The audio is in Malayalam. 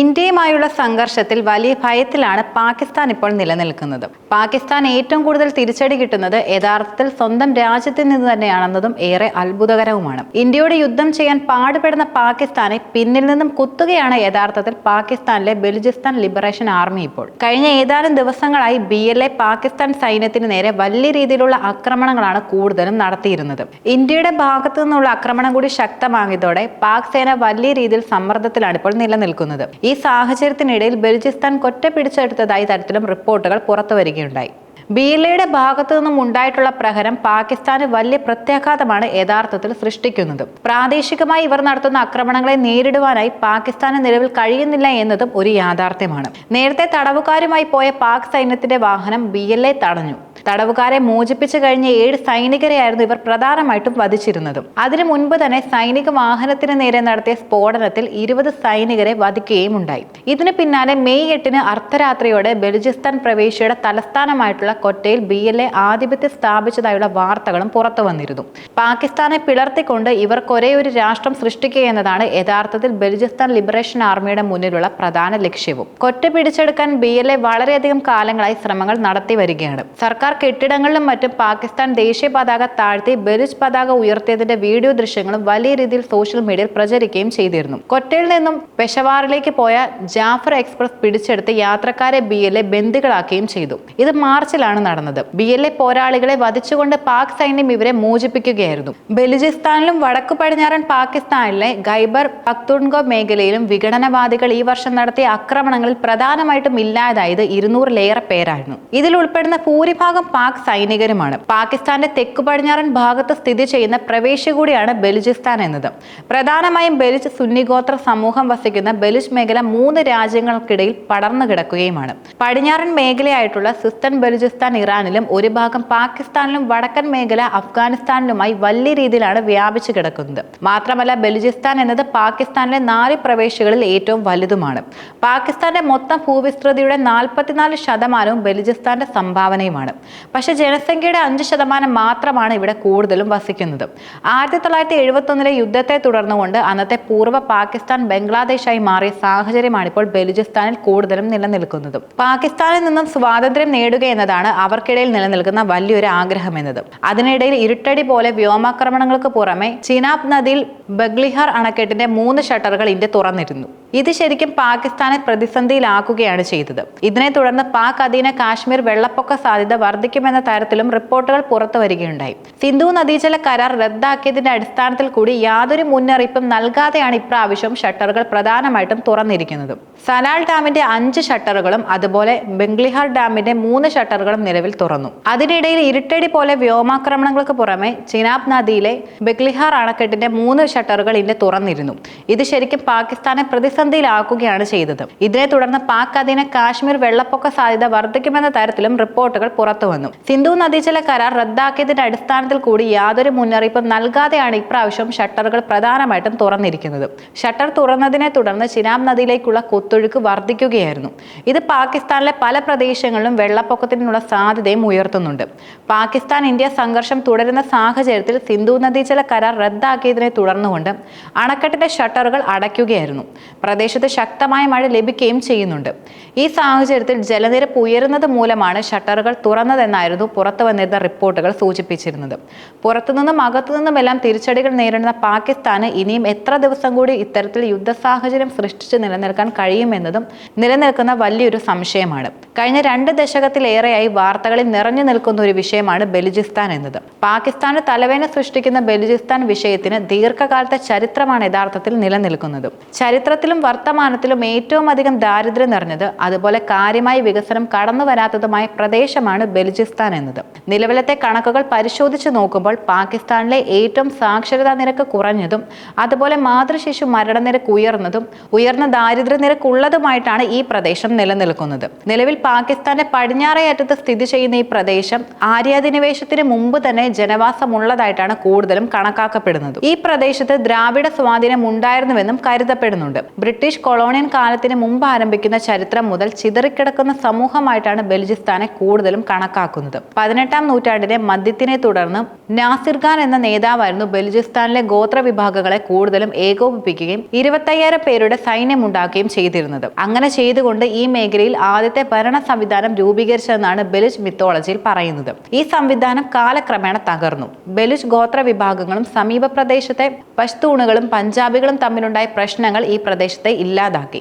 ഇന്ത്യയുമായുള്ള സംഘർഷത്തിൽ വലിയ ഭയത്തിലാണ് പാകിസ്ഥാൻ ഇപ്പോൾ നിലനിൽക്കുന്നത്. പാകിസ്ഥാൻ ഏറ്റവും കൂടുതൽ തിരിച്ചടി കിട്ടുന്നത് യഥാർത്ഥത്തിൽ സ്വന്തം രാജ്യത്തിൽ നിന്ന് തന്നെയാണെന്നതും ഏറെ അത്ഭുതകരവുമാണ്. ഇന്ത്യയോട് യുദ്ധം ചെയ്യാൻ പാടുപെടുന്ന പാകിസ്ഥാനെ പിന്നിൽ നിന്നും കുത്തുകയാണ് യഥാർത്ഥത്തിൽ പാകിസ്ഥാനിലെ ബലുചിസ്ഥാൻ ലിബറേഷൻ ആർമി ഇപ്പോൾ. കഴിഞ്ഞ ഏതാനും ദിവസങ്ങളായി ബി എൽ എ പാകിസ്ഥാൻ സൈന്യത്തിന് നേരെ വലിയ രീതിയിലുള്ള ആക്രമണങ്ങളാണ് കൂടുതലും നടത്തിയിരുന്നത്. ഇന്ത്യയുടെ ഭാഗത്തു നിന്നുള്ള ആക്രമണം കൂടി ശക്തമാകിയതോടെ പാക് സേന വലിയ രീതിയിൽ സമ്മർദ്ദത്തിലാണ് ഇപ്പോൾ നിലനിൽക്കുന്നത്. ഈ സാഹചര്യത്തിനിടയിൽ ബലൂചിസ്ഥാൻ കൊറ്റ പിടിച്ചെടുത്തതായി തരത്തിലും റിപ്പോർട്ടുകൾ പുറത്തു വരികയുണ്ടായി ബി എൽ എയുടെ ഭാഗത്തു നിന്നും ഉണ്ടായിട്ടുള്ള പ്രഹരം പാകിസ്ഥാന് വലിയ പ്രത്യാഘാതമാണ് യഥാർത്ഥത്തിൽ സൃഷ്ടിക്കുന്നത്. പ്രാദേശികമായി ഇവർ നടത്തുന്ന ആക്രമണങ്ങളെ നേരിടുവാനായി പാകിസ്ഥാന് നിലവിൽ കഴിയുന്നില്ല എന്നതും ഒരു യാഥാർത്ഥ്യമാണ്. നേരത്തെ തടവുകാരുമായി പോയ പാക് സൈന്യത്തിന്റെ വാഹനം ബി തടഞ്ഞു. തടവുകാരെ മോചിപ്പിച്ചു കഴിഞ്ഞ ഏഴ് സൈനികരെയായിരുന്നു ഇവർ പ്രധാനമായിട്ടും വധിച്ചിരുന്നതും. അതിനു മുൻപ് തന്നെ സൈനിക വാഹനത്തിന് നേരെ നടത്തിയ സ്ഫോടനത്തിൽ ഇരുപത് സൈനികരെ വധിക്കുകയും ഉണ്ടായി ഇതിന് പിന്നാലെ മെയ് എട്ടിന് അർദ്ധരാത്രിയോടെ ബലുചിസ്ഥാൻ പ്രവേശിയുടെ തലസ്ഥാനമായിട്ടുള്ള കൊറ്റയിൽ ബി എൽ എ ആധിപത്യം സ്ഥാപിച്ചതായുള്ള വാർത്തകളും പുറത്തു വന്നിരുന്നു. പാകിസ്ഥാനെ പിളർത്തിക്കൊണ്ട് ഇവർക്ക് ഒരേ ഒരു രാഷ്ട്രം സൃഷ്ടിക്കുക എന്നതാണ് യഥാർത്ഥത്തിൽ ബലുചിസ്ഥാൻ ലിബറേഷൻ ആർമിയുടെ മുന്നിലുള്ള പ്രധാന ലക്ഷ്യവും. കൊറ്റ പിടിച്ചെടുക്കാൻ ബി എൽ എ വളരെയധികം കാലങ്ങളായി ശ്രമങ്ങൾ നടത്തി വരികയാണ്. സർക്കാർ കെട്ടിടങ്ങളിലും മറ്റും പാകിസ്ഥാൻ ദേശീയ പതാക താഴ്ത്തി ബലിജ് പതാക ഉയർത്തിയതിന്റെ വീഡിയോ ദൃശ്യങ്ങളും വലിയ രീതിയിൽ സോഷ്യൽ മീഡിയയിൽ പ്രചരിക്കുകയും ചെയ്തിരുന്നു. കൊറ്റയിൽ നിന്നും പെഷവാറിലേക്ക് പോയ ജാഫർ എക്സ്പ്രസ് പിടിച്ചെടുത്ത് യാത്രക്കാരെ ബി എൽ എ ബന്ദികളാക്കുകയും ചെയ്തു. ഇത് മാർച്ചിലാണ് നടന്നത്. ബി എൽ എ പോരാളികളെ വധിച്ചുകൊണ്ട് പാക് സൈന്യം ഇവരെ മോചിപ്പിക്കുകയായിരുന്നു. ബലിജിസ്ഥാനിലും വടക്കു പടിഞ്ഞാറൻ പാകിസ്ഥാനിലെ ഖൈബർ പക്തുൺഗോ മേഖലയിലും വിഘടനവാദികൾ ഈ വർഷം നടത്തിയ ആക്രമണങ്ങളിൽ പ്രധാനമായിട്ടും ഇല്ലാതായത് ഇരുന്നൂറിലേറെ പേരായിരുന്നു. ഇതിൽ ഉൾപ്പെടുന്ന ഭൂരിഭാഗം പാക് സൈനികരുമാണ്. പാകിസ്ഥാന്റെ തെക്കു പടിഞ്ഞാറൻ ഭാഗത്ത് സ്ഥിതി ചെയ്യുന്ന പ്രവേശ്യ കൂടിയാണ് ബലുചിസ്ഥാൻ എന്നത്. പ്രധാനമായും ബലുച്ച് സുന്നിഗോത്ര സമൂഹം വസിക്കുന്ന ബലുച്ച് മേഖല മൂന്ന് രാജ്യങ്ങൾക്കിടയിൽ പടർന്നു കിടക്കുകയുമാണ്. പടിഞ്ഞാറൻ മേഖലയായിട്ടുള്ള സിസ്തൻ ബലുചിസ്ഥാൻ ഇറാനിലും ഒരു ഭാഗം പാകിസ്ഥാനിലും വടക്കൻ മേഖല അഫ്ഗാനിസ്ഥാനിലുമായി വലിയ രീതിയിലാണ് വ്യാപിച്ചു കിടക്കുന്നത്. മാത്രമല്ല ബലുചിസ്ഥാൻ എന്നത് പാകിസ്ഥാനിലെ നാല് പ്രവേശികളിൽ ഏറ്റവും വലുതുമാണ്. പാകിസ്ഥാന്റെ മൊത്തം ഭൂവിസ്തൃതിയുടെ നാൽപ്പത്തിനാല് ശതമാനവും ബലുചിസ്ഥാന്റെ സംഭാവനയുമാണ്. പക്ഷേ ജനസംഖ്യയുടെ അഞ്ച് ശതമാനം മാത്രമാണ് ഇവിടെ കൂടുതലും വസിക്കുന്നത്. ആയിരത്തി തൊള്ളായിരത്തി എഴുപത്തൊന്നിലെ യുദ്ധത്തെ തുടർന്നുകൊണ്ട് അന്നത്തെ പൂർവ പാകിസ്ഥാൻ ബംഗ്ലാദേശായി മാറിയ സാഹചര്യമാണ് ഇപ്പോൾ ബലുചിസ്ഥാനിൽ കൂടുതലും നിലനിൽക്കുന്നത്. പാകിസ്ഥാനിൽ നിന്നും സ്വാതന്ത്ര്യം നേടുക എന്നതാണ് അവർക്കിടയിൽ നിലനിൽക്കുന്ന വലിയൊരു ആഗ്രഹം എന്നത്. അതിനിടയിൽ ഇരുട്ടടി പോലെ വ്യോമാക്രമണങ്ങൾക്ക് പുറമെ ചിനാബ് നദിയിൽ ബഗ്ലിഹാർ അണക്കെട്ടിന്റെ മൂന്ന് ഷട്ടറുകൾ ഇന്ത്യ തുറന്നിരുന്നു. ഇത് ശരിക്കും പാകിസ്ഥാനെ പ്രതിസന്ധിയിലാക്കുകയാണ് ചെയ്തത്. ഇതിനെ തുടർന്ന് പാക് അധീന കാശ്മീർ വെള്ളപ്പൊക്ക സാധ്യത വർദ്ധിക്കുമെന്ന തരത്തിലും റിപ്പോർട്ടുകൾ പുറത്തു വരികയുണ്ടായി. സിന്ധു നദീജല കരാർ റദ്ദാക്കിയതിന്റെ അടിസ്ഥാനത്തിൽ കൂടി യാതൊരു മുന്നറിയിപ്പും നൽകാതെയാണ് ഇപ്രാവശ്യം ഷട്ടറുകൾ പ്രധാനമായിട്ടും തുറന്നിരിക്കുന്നത്. സലാൽ ഡാമിന്റെ അഞ്ച് ഷട്ടറുകളും അതുപോലെ ബംഗ്ലിഹാർ ഡാമിന്റെ മൂന്ന് ഷട്ടറുകളും നിലവിൽ തുറന്നു. അതിനിടയിൽ ഇരുട്ടടി പോലെ വ്യോമാക്രമണങ്ങൾക്ക് പുറമെ ചിനാബ് നദിയിലെ ബഗ്ലിഹാർ അണക്കെട്ടിന്റെ മൂന്ന് ഷട്ടറുകൾ ഇന്ന് തുറന്നിരുന്നു. ഇത് ശരിക്കും പാകിസ്ഥാനെ പ്രതിസന്ധിയിലാക്കുകയാണ് ചെയ്തത്. ഇതിനെ തുടർന്ന് പാക് അധീന കാശ്മീർ വെള്ളപ്പൊക്ക സാധ്യത വർദ്ധിക്കുമെന്ന തരത്തിലും റിപ്പോർട്ടുകൾ പുറത്തുവന്നു സിന്ധു നദീജല കരാർ റദ്ദാക്കിയതിന്റെ അടിസ്ഥാനത്തിൽ കൂടി യാതൊരു മുന്നറിയിപ്പും നൽകാതെയാണ് ഇപ്രാവശ്യം ഷട്ടറുകൾ പ്രധാനമായിട്ടും തുറന്നിരിക്കുന്നത്. ഷട്ടർ തുറന്നതിനെ തുടർന്ന് ചിനാബ് നദിയിലേക്കുള്ള കുത്തൊഴുക്ക് വർദ്ധിക്കുകയായിരുന്നു. ഇത് പാകിസ്ഥാനിലെ പല പ്രദേശങ്ങളിലും വെള്ളപ്പൊക്കത്തിനുള്ള സാധ്യതയും ഉയർത്തുന്നുണ്ട്. പാകിസ്ഥാൻ ഇന്ത്യ സംഘർഷം തുടരുന്ന സാഹചര്യത്തിൽ സിന്ധു നദീജല കരാർ റദ്ദാക്കിയതിനെ തുടർന്നുകൊണ്ട് അണക്കെട്ടിന്റെ ഷട്ടറുകൾ അടയ്ക്കുകയായിരുന്നു. പ്രദേശത്ത് ശക്തമായ മഴ ലഭിക്കുകയും ചെയ്യുന്നുണ്ട്. ഈ സാഹചര്യത്തിൽ ജലനിരപ്പ് ഉയരുന്നത് മൂലമാണ് ഷട്ടറുകൾ തുറന്നതെന്നായിരുന്നു പുറത്തു വന്നിരുന്ന റിപ്പോർട്ടുകൾ സൂചിപ്പിച്ചിരുന്നത്. പുറത്തുനിന്നും അകത്തുനിന്നുമെല്ലാം തിരിച്ചടികൾ നേരിടുന്ന പാകിസ്ഥാന് ഇനിയും എത്ര ദിവസം കൂടി ഇത്തരത്തിൽ യുദ്ധ സാഹചര്യം സൃഷ്ടിച്ച് നിലനിൽക്കാൻ കഴിയുമെന്നതും നിലനിൽക്കുന്ന വലിയൊരു സംശയമാണ്. കഴിഞ്ഞ രണ്ട് ദശകത്തിലേറെയായി വാർത്തകളിൽ നിറഞ്ഞു നിൽക്കുന്ന ഒരു വിഷയമാണ് ബലുചിസ്ഥാൻ എന്നത്. പാകിസ്ഥാന് തലവേന സൃഷ്ടിക്കുന്ന ബലുചിസ്ഥാൻ വിഷയത്തിന് ദീർഘകാലത്തെ ചരിത്രമാണ് യഥാർത്ഥത്തിൽ നിലനിൽക്കുന്നത്. ചരിത്രത്തിലും വർത്തമാനത്തിലും ഏറ്റവും അധികം ദാരിദ്ര്യം നിറഞ്ഞത് അതുപോലെ കാര്യമായ വികസനം കടന്നു വരാത്തതുമായ പ്രദേശമാണ് ബെൽജിസ്ഥാൻ എന്നത്. നിലവിലത്തെ കണക്കുകൾ പരിശോധിച്ചു നോക്കുമ്പോൾ പാകിസ്ഥാനിലെ ഏറ്റവും സാക്ഷരതാ നിരക്ക് കുറഞ്ഞതും അതുപോലെ മാതൃശിശു മരണനിരക്ക് ഉയർന്നതും ഉയർന്ന ദാരിദ്ര്യ നിരക്ക് ഉള്ളതുമായിട്ടാണ് ഈ പ്രദേശം നിലനിൽക്കുന്നത്. നിലവിൽ പാകിസ്ഥാന്റെ പടിഞ്ഞാറേ അറ്റത്ത് സ്ഥിതി ചെയ്യുന്ന ഈ പ്രദേശം ആര്യാധിനിവേശത്തിന് മുമ്പ് തന്നെ ജനവാസമുള്ളതായിട്ടാണ് കൂടുതലും കണക്കാക്കപ്പെടുന്നത്. ഈ പ്രദേശത്ത് ദ്രാവിഡ സ്വാധീനം ഉണ്ടായിരുന്നുവെന്നും കരുതപ്പെടുന്നുണ്ട് ബ്രിട്ടീഷ് കൊളോണിയൻ കാലത്തിന് മുമ്പ് ആരംഭിക്കുന്ന ചരിത്രം മുതൽ ചിതറിക്കിടക്കുന്ന സമൂഹമായിട്ടാണ് ബലുചിസ്ഥാനെ കൂടുതലും കണക്കാക്കുന്നത്. പതിനെട്ടാം നൂറ്റാണ്ടിന്റെ മദ്യത്തിനെ തുടർന്ന് നാസിർ ഖാൻ എന്ന നേതാവായിരുന്നു ബലുചിസ്ഥാനിലെ ഗോത്ര വിഭാഗങ്ങളെ കൂടുതലും ഏകോപിപ്പിക്കുകയും ഇരുപത്തയ്യായിരം പേരുടെ സൈന്യമുണ്ടാക്കുകയും ചെയ്തിരുന്നത്. അങ്ങനെ ചെയ്തുകൊണ്ട് ഈ മേഖലയിൽ ആദ്യത്തെ ഭരണ സംവിധാനം രൂപീകരിച്ചതെന്നാണ് ബലുച്ച് മിത്തോളജിയിൽ പറയുന്നത്. ഈ സംവിധാനം കാലക്രമേണ തകർന്നു. ബലുച്ച് ഗോത്ര വിഭാഗങ്ങളും സമീപ പ്രദേശത്തെ പശ്തൂണുകളും പഞ്ചാബികളും തമ്മിലുണ്ടായ പ്രശ്നങ്ങൾ ഈ പ്രദേശത്തെ ഇല്ലാതാക്കി